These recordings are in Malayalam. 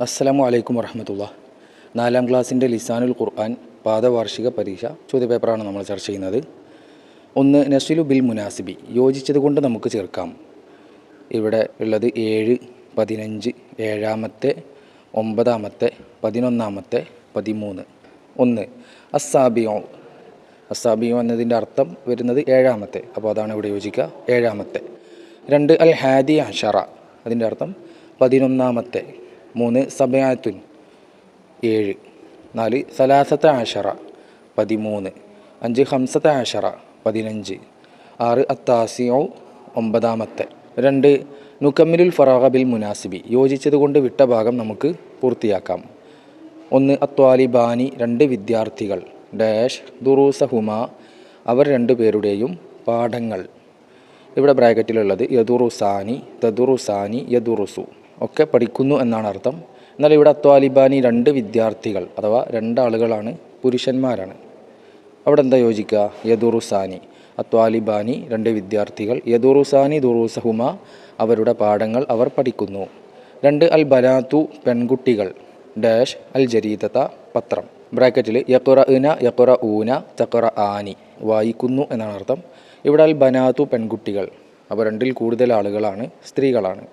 അസ്സലാമു അലൈക്കും വറഹമത്തുള്ള. നാലാം ക്ലാസ്സിന്റെ ലിസാനുൽ ഖുർആൻ പാദവാർഷിക പരീക്ഷ ചോദ്യപേപ്പറാണ് നമ്മൾ ചർച്ച ചെയ്യുന്നത്. ഒന്ന് നസ്ലു ബിൽ മുനാസിബി. യോജിച്ചത് കൊണ്ട് നമുക്ക് ചേർക്കാം. ഇവിടെ ഉള്ളത് ഏഴ് പതിനഞ്ച് ഏഴാമത്തെ ഒമ്പതാമത്തെ പതിനൊന്നാമത്തെ പതിമൂന്ന്. ഒന്ന് അസാബിയോ അസാബിയോ എന്നതിന്റെ അർത്ഥം വരുന്നത് ഏഴാമത്തെ. അപ്പോൾ അതാണ് ഇവിടെ യോജിക്കുക. ഏഴാമത്തെ. രണ്ട് അൽ ഹാദി അഷറ. അതിന്റെ അർത്ഥം പതിനൊന്നാമത്തെ. മൂന്ന് സബയാത്തുൻ. ഏഴ്. നാല് സലാസത്ത ആഷറ. പതിമൂന്ന്. അഞ്ച് ഹംസത്ത ആഷറ. പതിനഞ്ച്. ആറ് അത്താസിയോ ഒമ്പതാമത്തെ. രണ്ട്. നുക്കമ്മിലുൽ ഫറാഹ ബിൽ മുനാസിബി. യോജിച്ചതുകൊണ്ട് വിട്ട ഭാഗം നമുക്ക് പൂർത്തിയാക്കാം. ഒന്ന് അത്വാലിബാനി രണ്ട് വിദ്യാർത്ഥികൾ. ഡാഷ് ദുറൂസഹുമ. അവർ രണ്ടു പേരുടെയും പാഠങ്ങൾ. ഇവിടെ ബ്രാക്കറ്റിലുള്ളത് യദുറുസാനി തദുറുസാനി യദുറുസു. ഒക്കെ പഠിക്കുന്നു എന്നാണ് അർത്ഥം. എന്നാൽ ഇവിടെ അത്വാലിബാനി രണ്ട് വിദ്യാർത്ഥികൾ അഥവാ രണ്ടാളുകളാണ് പുരുഷന്മാരാണ്. അവിടെ എന്താ യോജിക്കുക യദുറുസാനി. അത്വാലിബാനി രണ്ട് വിദ്യാർത്ഥികൾ. യദുറുസാനി ദുറൂസഹുമ അവരുടെ പാഠങ്ങൾ അവർ പഠിക്കുന്നു. രണ്ട് അൽ ബലാത്തു പെൺകുട്ടികൾ. ഡാഷ് അൽ ജരീദത പത്രം. ബ്രാക്കറ്റിൽ യക്കുറ ഇന യക്കുറ ഊന ചക്കുറ ആനി വായിക്കുന്നു എന്നാണ് അർത്ഥം. ഇവിടെ അൽ ബനാത്തു പെൺകുട്ടികൾ. അപ്പോൾ രണ്ടിൽ കൂടുതൽ ആളുകളാണ് സ്ത്രീകളാണ്.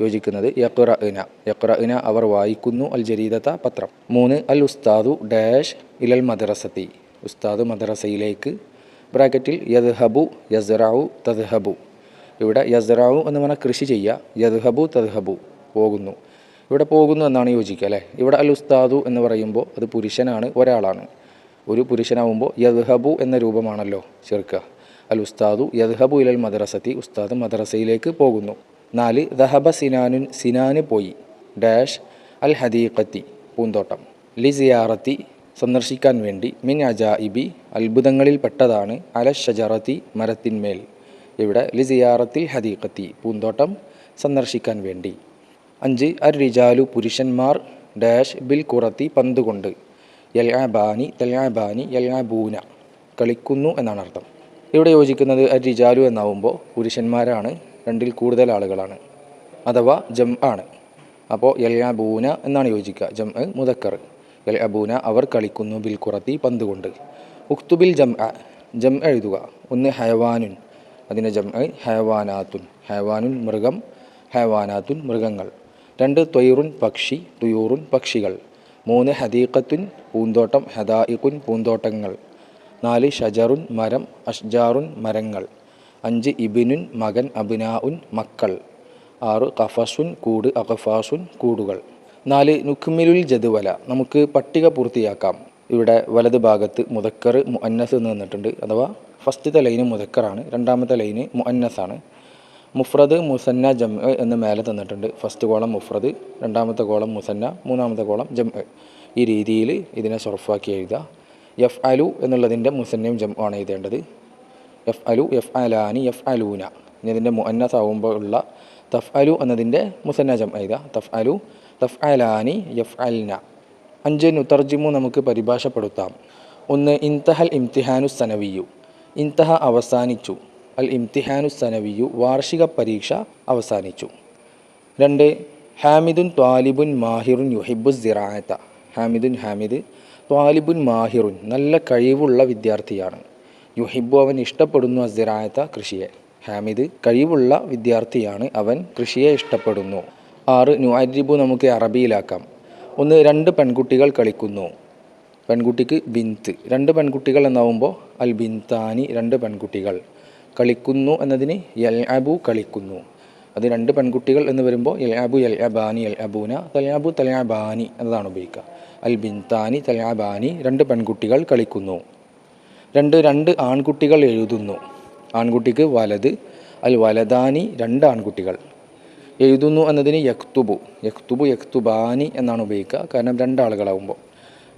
യോജിക്കുന്നത് യക്ര ഇന യക്ര ഇന അവർ വായിക്കുന്നു അൽ ജരീദത്ത പത്രം. മൂന്ന് അൽ ഉസ്താദു ഡാഷ് ഇലൽ മദ്രസത്തി. ഉസ്താദ് മദ്രസയിലേക്ക്. ബ്രാക്കറ്റിൽ യദ്ഹബു യസ്റാവു തദ്ഹബു. ഇവിടെ യസ്റാവു എന്ന് പറഞ്ഞാൽ കൃഷി ചെയ്യുക യദ്ഹബു തദ്ഹബു പോകുന്നു. ഇവിടെ പോകുന്നു എന്നാണ് യോജിക്കുക അല്ലേ? ഇവിടെ അൽ ഉസ്താദു എന്ന് പറയുമ്പോൾ അത് പുരുഷനാണ് ഒരാളാണ്. ഒരു പുരുഷനാവുമ്പോൾ യദ്ഹബു എന്ന രൂപമാണല്ലോ ചേർക്കുക. അൽ ഉസ്താദു യദ്ഹബു ഇലൽ മദ്രസത്തി ഉസ്താദ് മദ്രസയിലേക്ക് പോകുന്നു. നാല് ദഹബ സിനാനുൻ സിനാന് പോയി. ഡാഷ് അൽ ഹദീഖത്തി പൂന്തോട്ടം. ലി സിയാറത്തി സന്ദർശിക്കാൻ വേണ്ടി മിൻ അജായിബി അത്ഭുതങ്ങളിൽപ്പെട്ടതാണ് അല ഷജറത്തി മരത്തിന്മേൽ ഇവിടെ ലി സിയാറത്തിൽ ഹദീഖത്തി പൂന്തോട്ടം സന്ദർശിക്കാൻ വേണ്ടി. അഞ്ച് അർ റിജാലു പുരുഷന്മാർ ഡാഷ് ബിൽ കുറത്തി പന്തുകൊണ്ട് യൽആബാനി തൽആബാനി യൽആബൂന കളിക്കുന്നു എന്നാണ് അർത്ഥം. ഇവിടെ യോജിക്കുന്നത് അർ റിജാലു എന്നാവുമ്പോൾ പുരുഷന്മാരാണ് രണ്ടിൽ കൂടുതൽ ആളുകളാണ്. അഥവാ ജം ആണ്. അപ്പോൾ എൽ അബൂന എന്നാണ് യോജിക്കുക. ജം മുതക്കർ എൽ അബൂന അവർ കളിക്കുന്നു ബിൽ കുറത്തി പന്ത് കൊണ്ട്. ഉക്തുബിൽ ജം ജം എഴുതുക. ഒന്ന് ഹയവാനുൻ. അതിന്റെ ജം ഹയവാനാത്തുൻ. ഹയവാനുൻ മൃഗം ഹയവാനാത്തുൻ മൃഗങ്ങൾ. രണ്ട് ത്വയ്റുൻ പക്ഷി തുയൂറുൻ പക്ഷികൾ. മൂന്ന് ഹദീഖത്തുൻ പൂന്തോട്ടം ഹദായിഖുൻ പൂന്തോട്ടങ്ങൾ. നാല് ഷജറുൻ മരം അഷ്ജാറുൻ മരങ്ങൾ. അഞ്ച് ഇബിനുൻ മകൻ അബിനാഉൻ മക്കൾ. ആറ് കഫസുൻ കൂട് അഖഫാസുൻ കൂടുകൾ. നാല് നുക്മിലുൽ ജദുവല. നമുക്ക് പട്ടിക പൂർത്തിയാക്കാം. ഇവിടെ വലത് ഭാഗത്ത് മുതക്കർ മുഅന്നസ് എന്ന് നിന്നിട്ടുണ്ട് അഥവാ ഫസ്റ്റത്തെ ലൈന് മുതക്കറാണ് രണ്ടാമത്തെ ലൈന് മുഅന്നസാണ്. മുഫ്രദ് മുസന്ന ജം എന്ന് മേലെ തന്നിട്ടുണ്ട്. ഫസ്റ്റ് കോളം മുഫ്രദ് രണ്ടാമത്തെ കോളം മുസന്ന മൂന്നാമത്തെ കോളം ജം ഈ രീതിയിൽ ഇതിനെ ഷൊർഫാക്കി എഴുതുക. എഫ് അലു എന്നുള്ളതിന്റെ മുസന്നയും ജം ആണ് എഴുതേണ്ടത്. എഫ് അലു എഫ് അലാനി എഫ് അലൂന എന്നതിന്റെ മുഅന്നസ് ആവുമ്പോൾ ഉള്ള തഫ് അലു എന്നതിന്റെ മുസന്നജം എഴുതുക തഫ് അലു തഫ് അലാനി എഫ് അൽന അഞ്ച് നുതർജിമു നമുക്ക് പരിഭാഷപ്പെടുത്താം. ഒന്ന് ഇൻതഹൽ ഇംതിഹാനു സനവിയു. ഇൻതഹ അവസാനിച്ചു. അൽ ഇംതിഹാനു സനവിയു വാർഷിക പരീക്ഷ അവസാനിച്ചു. രണ്ട് ഹാമിദുൻ ത്വാലിബുൻ മാഹിറുൻ യുഹിബു സിറായത്ത ഹാമിദുൻ ഹാമിദ് ത്വാലിബുൻ മാഹിറുൻ നല്ല കഴിവുള്ള വിദ്യാർത്ഥിയാണ്. യുഹിബു അവൻ ഇഷ്ടപ്പെടുന്നു അസിറായത്ത കൃഷിയെ. ഹാമിദ് കഴിവുള്ള വിദ്യാർത്ഥിയാണ് അവൻ കൃഷിയെ ഇഷ്ടപ്പെടുന്നു. ആറ് നുഅരിബു നമുക്ക് അറബിയിലാക്കാം. ഒന്ന് രണ്ട് പെൺകുട്ടികൾ കളിക്കുന്നു. പെൺകുട്ടിക്ക് ബിന്ത് രണ്ട് പെൺകുട്ടികൾ എന്നാവുമ്പോൾ അൽ ബിന്താനി രണ്ട് പെൺകുട്ടികൾ. കളിക്കുന്നു എന്നതിന് യൽ അബു കളിക്കുന്നു. അത് രണ്ട് പെൺകുട്ടികൾ എന്ന് വരുമ്പോൾ യൽ അബു യൽ അബാനി യൽ അബൂന തലയാബു തലയാബാനി എന്നതാണ് ഉപയോഗിക്കുക. അൽ ബിന്താനി തലയാബാനി രണ്ട് പെൺകുട്ടികൾ കളിക്കുന്നു. രണ്ട് രണ്ട് ആൺകുട്ടികൾ എഴുതുന്നു. ആൺകുട്ടിക്ക് വലത് അൽ വലതാനി രണ്ട് ആൺകുട്ടികൾ. എഴുതുന്നു എന്നതിന് യക്തുബു. യക്തുബു യക്തുബാനി എന്നാണ് ഉപയോഗിക്കുക. കാരണം രണ്ടാളുകളാവുമ്പോൾ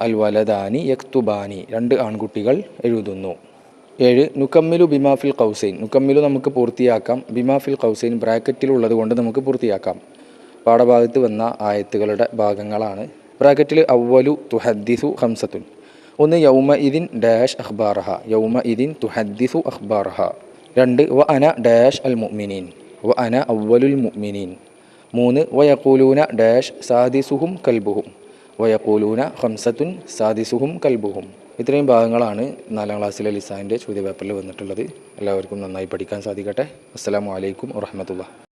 അൽ വലദാനി യക്തുബാനി രണ്ട് ആൺകുട്ടികൾ എഴുതുന്നു. ഏഴ് നുക്കമ്മിലു ബിമാഫിൽ കൗസൈൻ നുക്കമ്മിലു നമുക്ക് പൂർത്തിയാക്കാം. ബിമാഫിൽ കൗസൈൻ ബ്രാക്കറ്റിലുള്ളത് കൊണ്ട് നമുക്ക് പൂർത്തിയാക്കാം. പാഠഭാഗത്ത് വന്ന ആയത്തുകളുടെ ഭാഗങ്ങളാണ്. ബ്രാക്കറ്റിൽ അവലു തുഹദ്ദിസു ഹംസത്തുൻ ഒന്ന് യൗമ ഇതിൻ ഡാഷ് അഖ്ബാർഹ യൗമ ഇതിൻ തുഹദ്ദിസു അഖ്ബാർഹ രണ്ട് വ അന ഡാഷ് അൽ മുഅ്മിനീൻ. വ അന അവ്വലുൽ മുഅ്മിനീൻ. മൂന്ന് വയക്കൂലൂന ഡാഷ് സാദിസുഹും കൽബുഹും. വയക്കൂലൂന ഹംസത്തുൻ സാദിസുഹും കൽബുഹും. ഇത്രയും ഭാഗങ്ങളാണ് നാലാം ക്ലാസ്സിലെ ലിസാന്റെ ചോദ്യപേപ്പറിൽ വന്നിട്ടുള്ളത്. എല്ലാവർക്കും നന്നായി പഠിക്കാൻ സാധിക്കട്ടെ. അസ്സലാമു അലൈക്കും വറഹമത്തുള്ള